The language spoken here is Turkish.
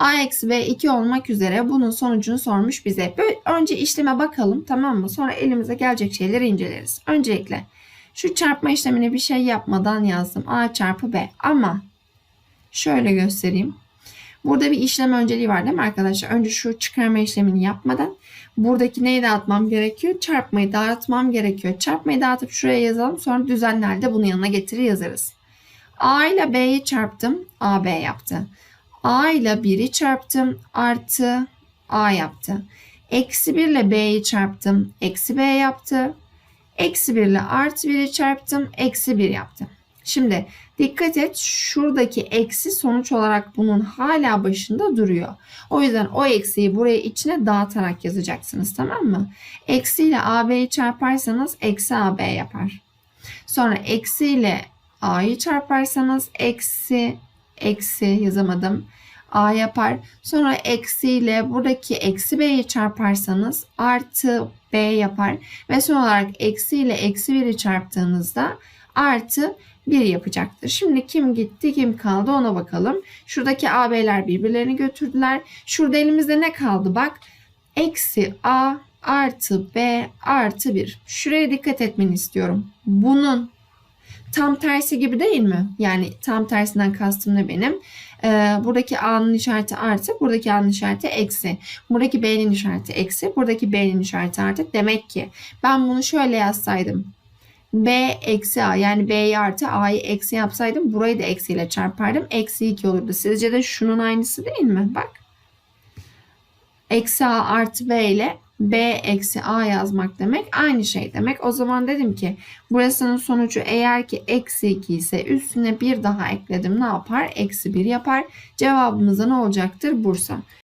A eksi B 2 olmak üzere bunun sonucunu sormuş bize. Böyle önce işleme bakalım tamam mı? Sonra elimize gelecek şeyleri inceleriz. Öncelikle şu çarpma işlemini bir şey yapmadan yazdım. A çarpı B ama şöyle göstereyim. Burada bir işlem önceliği var değil mi arkadaşlar? Önce şu çıkarma işlemini yapmadan buradaki neyi dağıtmam gerekiyor? Çarpmayı dağıtmam gerekiyor. Çarpmayı dağıtıp şuraya yazalım. Sonra düzenlerde bunu yanına getirir yazarız. A ile B'yi çarptım. A B yaptı. A ile 1'i çarptım. Artı A yaptı. Eksi 1 ile B'yi çarptım. Eksi B yaptı. Eksi 1 ile artı 1'i çarptım. Eksi 1 yaptı. Şimdi dikkat et şuradaki eksi sonuç olarak bunun hala başında duruyor. O yüzden o eksiyi buraya içine dağıtarak yazacaksınız tamam mı? Eksi ile AB'yi çarparsanız eksi AB yapar. Sonra eksi ile A'yı çarparsanız eksi eksi yazamadım. A yapar. Sonra eksi ile buradaki eksi B'yi çarparsanız artı B yapar. Ve son olarak eksi ile eksi 1'i çarptığınızda artı 1 yapacaktır. Şimdi kim gitti kim kaldı ona bakalım. Şuradaki AB'ler birbirlerini götürdüler. Şurada elimizde ne kaldı bak. Eksi A artı B artı 1. Şuraya dikkat etmeni istiyorum. Bunun tam tersi gibi değil mi? Yani tam tersinden kastım ne benim? Ee, buradaki A'nın işareti artı, buradaki A'nın işareti eksi. Buradaki B'nin işareti eksi, buradaki B'nin işareti artı. Demek ki ben bunu şöyle yazsaydım. B eksi A yani B'yi artı A'yı eksi yapsaydım burayı da eksiyle çarpardım. Eksi 2 olurdu. Sizce de şunun aynısı değil mi? Bak. Eksi A artı B ile B eksi A yazmak demek aynı şey demek. O zaman dedim ki burasının sonucu eğer ki eksi 2 ise üstüne bir daha ekledim ne yapar? Eksi 1 yapar. Cevabımız da ne olacaktır? Bursa.